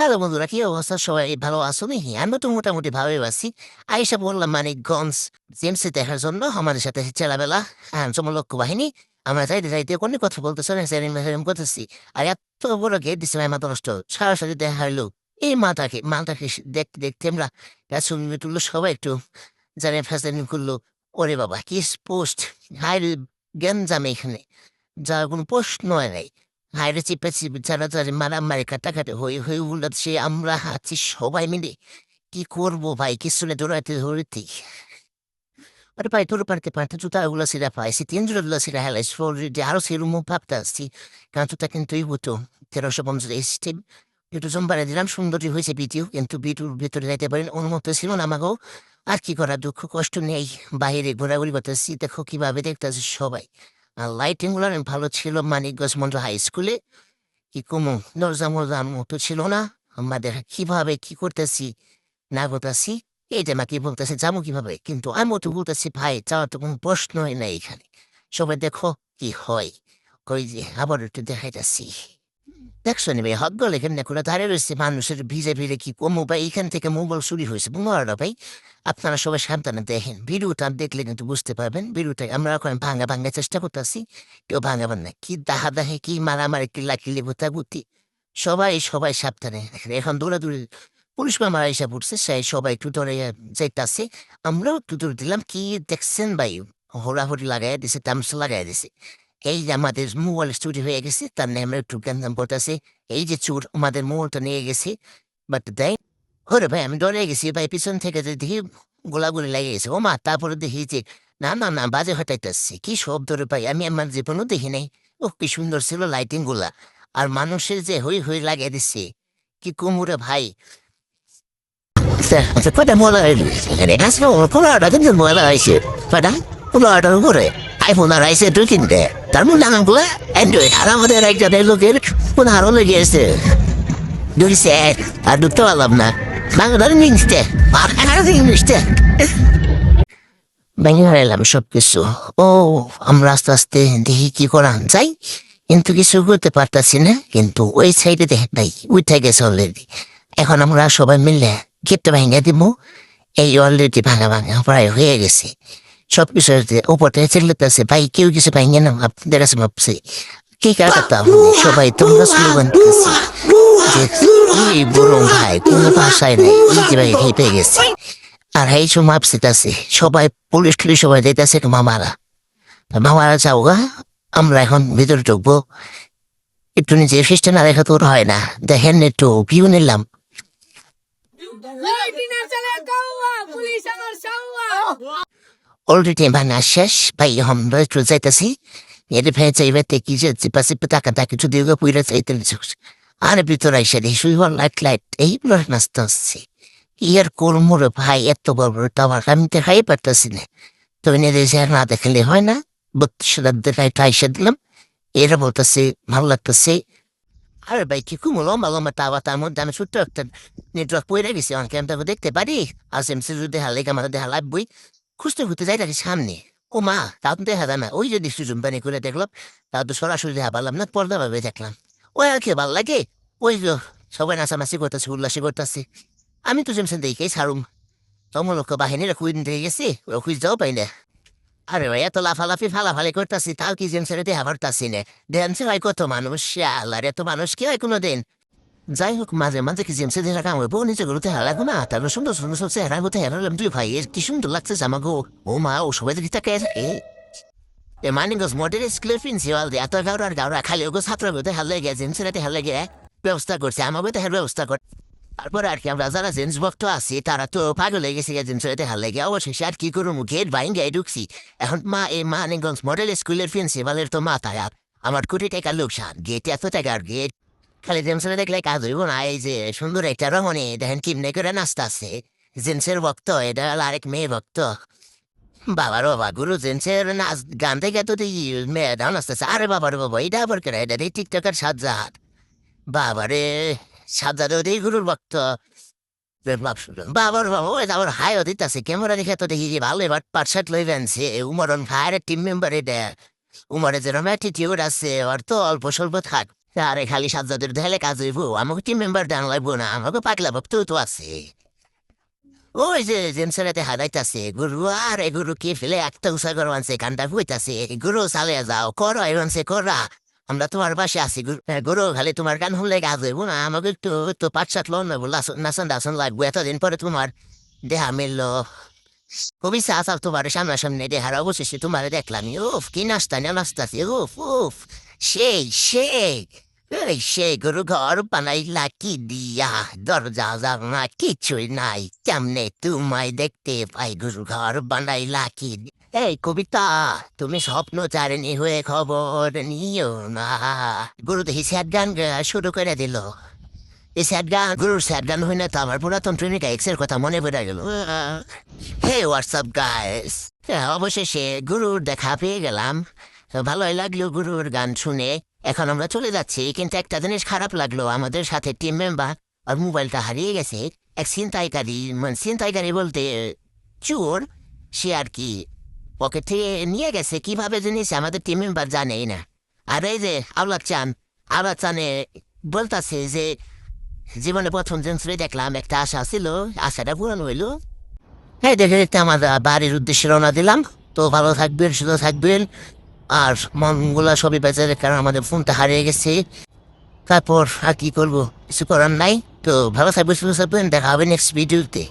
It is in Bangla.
হ্যালো বন্ধুরা, কি অবস্থা? সবাই ভালো আছো? নাকি আমি তো মোটামুটি ভালোই আছি। আইসা বললাম মানিকগঞ্জ জেমসে দেখার জন্য আমাদের সাথে চেলাবেলা হ্যাঁ লক্ষ্য বাহিনী। আমরা যাইতে যাইতে কোনো কথা বলতেছে করতেছি। আর এত বড় গেট দিচ্ছে ভাই, মাথা নষ্ট। সরাসরি দেখা হইল। এই মাথাকে মাথাকে দেখতে দেখতে আমরা তুললো সবাই একটু জানে ফ্যাসলিন করল। ওরে বাবা, কি পোস্ট হাই গেঞ্জাম এখানে। যার কোনো পোস্ট নয় নাই। হাইরে চিপে চিপে যারা মারামারি, কাটাকাটি হয়ে হয়ে উল্লাচ্ছে আমরা আছি সবাই মিলে। কি করব ভাই? কিছু না দৌড়াইতে ধরতে আরে ভাই তোর পারতে পারতে জুতা ওগুলো সিরা পাইছি তিন জোড়া গুলো সিরা হেলাই শরীরে আরও সেরকম ভাবতে আসছি। কারণ জুতা কিন্তু এই হতো তেরোশো পঞ্চাশ এসছে একটু জম্বারে দিলাম সুন্দরী হয়েছে ভিডিও কিন্তু ভিডিওর ভিতরে যাইতে পারেন, অনুমত ছিল না আমাকেও। আর কি করা, দুঃখ, কষ্ট নেই। বাইরে ঘোরাঘুরি করতেছি, দেখো কীভাবে দেখতেছি সবাই। আর লাইটিংগুলো ভালো ছিল মানিকগঞ্জ মন্ডল হাই স্কুলে কি কোনো দরজা মরজার মতো ছিল না। আমাদের কীভাবে কি করতেছি, না করতেছি, এই মা কি বলতেছে, যাব কীভাবে? কিন্তু আমি তো বলতেছি, ভাই, যাওয়ার তো কোনো প্রশ্নই নাই এখানে। সবাই দেখো কি হয়। কই যে, আবার একটু দেখাইতেছি। দেখছ নিবে হক গল এখানে করে দাঁড়িয়ে রয়েছে মানুষের ভিজে ভিড়ে কি কমু বা এইখান থেকে মোবাইল চুরি হয়েছে বুঝলো ভাই? আপনারা সবাই সাবধানে দেখেন। ভিডিওটা দেখলে কিন্তু বুঝতে পারবেন, ভিডিওটা আমরা এখন ভাঙা ভাঙার চেষ্টা করতেছি, কেউ ভাঙাবেন না কি দাহা দাহে, কি মারামারি কিল্লা কিল্লি ভুতা গুতি। সবাই সবাই সাবধানে এখন দৌড়াদৌড়ি, পুলিশ মামা এসে পড়ছে সেই সবাই একটু ধরে যাইতাছে। আমরাও একটু দৌড় দিলাম, কি দেখছেন ভাই? হোড়াহুড়ি লাগাই দিছে, তামসা লাগাই দিছে। এই আমাদের মোবাইল চুরি হয়ে গেছে তার নিয়ে আমরা একটু গ্যান্দাম পড়তেছে এই যে চোর আমাদের মোবাইলটা নিয়ে গেছে বাট দেয় ওরে ভাই আমি ডরে গেছি ভাই পিছন থেকে যে দেখি গোলাগুলি লেগে গেছে ও মা তারপরে দেখি যে না না না বাজে হটাইতেছে কি শব্দ রে ভাই আমি আমার জীবনও দেখি নাই ও কি সুন্দর ছিল লাইটিংগুলা আর মানুষের যে হই হই লাগিয়ে দিচ্ছে কি কুমুরে ভাই কটা পোলাটা কিন্তু মোলা হয়েছে কটা পোলাটার উপরে আইফোন আর আইসে তুই কিনতে তার মধ্যে নামগুলো অ্যান্ড্রয়েড আর আমাদের লোকের ফোন আরও লেগে গেছে দুইছে আর ঢুকতে পারলাম না। বাংলার ইংলিশতে ইংলিশতে। হারাইলাম সব কিছু ও, আমরা আস্তে আস্তে দেখি কি করা যাই কিন্তু কিছু করতে পারতাছি না, কিন্তু ওই সাইডে দেখ নাই উঠে গেছে অলরেডি এখন আমরা সবাই মিলে গেটটা ভেঙে দিব। এই অলরেডি ভাঙা ভাঙা প্রায় হয়ে গেছে। সব কিছু উপর চিল্লাতেছে ভাই কেউ কিছু ভেঙে না আপনাদের কাছে ভাবছি কি সবাই তোমরা স্লোগান এই বড় ভাই কোনো ভাষায় নেই এই যে ভাই হেঁটে গেছে আর এই সব মাপসিতাছে সবাই পুলিশ টুলিশ সবাই দিতেছে মামারা মামারা যাও গা আমরা এখন ভিতরে ঢুকবো একটু নিজে ফিসটা না দেখা তোর হয় না দেখেন একটু ভিউ নিলাম পুলিশ আমার অলরেডি ভাঙা শেষ ভাই আমরা একটু যাইতেছি এর ভাই যাইবে দেখি যে চিপা চিপা টাকা টাকা যদি ওকে পুইরা চাইতে আর ভিতরে এসে শুই লাইট লাইট এইগুলো নাচতে আসছে ইয়ার কর্মরে ভাই এত বড় বড় টাওয়ার আমি দেখাই পারতেছি না তো এনে না দেখালে হয় না বত্রিশ হাজার দেখাই এসে দিলাম এরা বলতেছে ভালো লাগতেছে আরে ভাই কি কুমো লম্বা লম্বা টাওয়া তার মধ্যে আমি ছোট্ট একটা নেটওয়ার্ক পড়ে গেছি অনেকে আমি দেখতে পারি আর সেমসি যদি দেখা লেগে আমাদের লাগবই খুঁজতে খুঁজতে তাকে সামনে। ও মা, তাও তো দেখা যায় না। ওই যদি সুযোগ পানি করে দেখলাম, তাও তো সরাসরি দেখা পারলাম না পর্দা ভাবে দেখলাম। ওই আর কি, ভালো লাগে? ওই তো সবাই নাচানাচি করতেছে, উল্লাসি করতেছে। আমি তো যেমন দেখেই ছাড়ুম। তমলোক বাহিনীরা কুইন দিয়ে গেছে, ওরা খুঁজ যাও পাই না। আরে ভাই, এত লাফালাফি, ফালাফালি করতেছি, তাও কি জেমসের দেহা পারতাছি না। ড্যান্সে হয় কত মানুষ আল্লাহর এত মানুষ কি হয় কোনো দিন যাই হোক মাঝে মাঝে কি জেমসে দেখা কাম হইব নিচে গুলোতে হারাগো না। তার সুন্দর সুন্দর সব চেহারা হতে হারালাম তুই ভাই কি সুন্দর লাগছে জামা গো। ও মা, ও সবাই দেখি তাকে এ এ মানিগস মডেল স্কুলের প্রিন্সিপাল দিয়ে এত গাওয়ার আর গাওয়ার খালি ওগো ছাত্র হতে হারলে গে জেমসের হাতে হারলে গে ব্যবস্থা করছে আমাকে দেখার ব্যবস্থা কর। তারপর আর কি, আমরা যারা জেন্স ভক্ত আছি, তারা তো পাগল হয়ে গেছে জেন্সের হাতে হারলে গে অবশেষে আর কি করুম, গেট বাইন গায়ে ঢুকছি। এখন মা এই মানিগঞ্জ মডেল স্কুলের প্রিন্সিপালের তো মাথায় আমার কোটি টাকা লোকসান, গেট এত টাকার গেট। খালি জেমসের দেখলে কাজ হইব না, এই যে সুন্দর একটা রমণী, দেখেন কিমনে করে নাচতে আছে জেন্সের ভক্ত, এটা আরেক মেয়ে ভক্ত। বাবার বাবা, গুরু জেন্সের নাচ গান থেকে তো দেখি মেয়েটাও নাচতেছে। আরে বাবার বাবা, এটা আবার কেন? এটা রে টিকটকের সাজ্জাদ। বাবারে, সাজ্জাদ ওই গুরুর ভক্ত। বাবার বাবা, ওই আবার হাই দিতেছে, ক্যামেরা দেখে তো দেখি ভালো এবার পার্সাট লই আনছে উমরন ফায়ারের টিম মেম্বার এটা। উমরে যেরকম অ্যাটিটিউড আছে, ওর তো অল্প স্বল্প থাক আরে খালি সাজ্জাদের ঢেলে কাজ হইব, আমাকে টিম মেম্বার ডান লাগবো না, আমাকে পাগলা ভক্ত তো আছে। ওই যে জেমসেরাতে হারাইতাছে, গুরু আরে গুরু কে ফেলে একটা উষা করো আনছে, কান্ডা হইতাছে গুরু চালে যাও, করো এরনছে করা। আমরা তোমার পাশে আছি, গুরু খালি তোমার গান শুনলে কাজ হইব না, আমাকে একটু একটু পাট সাট লোন নেব নাচন টাচন লাগবো, এতদিন পরে তোমার দেহা মিললো। খুবই সাহস তোমার সামনাসামনি দেহার অবশেষে, তোমার দেখলাম, উফ, কি নাস্তা, না নাস্তাছি উফ উফ। সেই সেই এই সেই গরু ঘর বানাইলা কি দিয়া দরজা জানা কিছুই নাই কেমনে তোমায় দেখতে পাই গরু ঘর বানাইলা কি এই কবিতা তুমি স্বপ্ন চারিণী হয়ে খবর নিও না গুরু দেখি স্যাড গান শুরু করে দিল এই স্যাড গান গুরুর স্যাড গান হই না তো আমার পুরাতন প্রেমিকা এক্সের কথা মনে পড়ে গেল হে হোয়াটসঅ্যাপ গাইস অবশেষে গুরুর দেখা পেয়ে গেলাম ভালোই লাগল গুরুর গান শুনে। এখন আমরা চলে যাচ্ছি, কিন্তু একটা জিনিস খারাপ লাগল আমাদের সাথে টিম মেম্বার আর মোবাইলটা হারিয়ে গেছে। এক ছিনতাইকারী মানে ছিনতাইকারী বলতে চোর, সে আর কি পকেট থেকে নিয়ে গেছে। কীভাবে জিনিস আমাদের টিম মেম্বার জানেই না। আর এই যে আওলাদ চান, আওলাদ চানে বলতাছে যে জীবনে প্রথম জিনিসটাই দেখলাম, একটা আশা ছিল, আশাটা পূরণ হইল। হ্যাঁ দেখে দেখতে আমার বাড়ির উদ্দেশ্যে রওনা দিলাম। তো ভালো থাকবেন, সুস্থ থাকবেন। আর মনগুলা সবই বেঁচে কারণ আমাদের ফোনটা হারিয়ে গেছে। তারপর আর কি করব? কিছু করার নাই। তো ভালো সুস্থ থাকবেন, দেখা হবে নেক্সট ভিডিওতে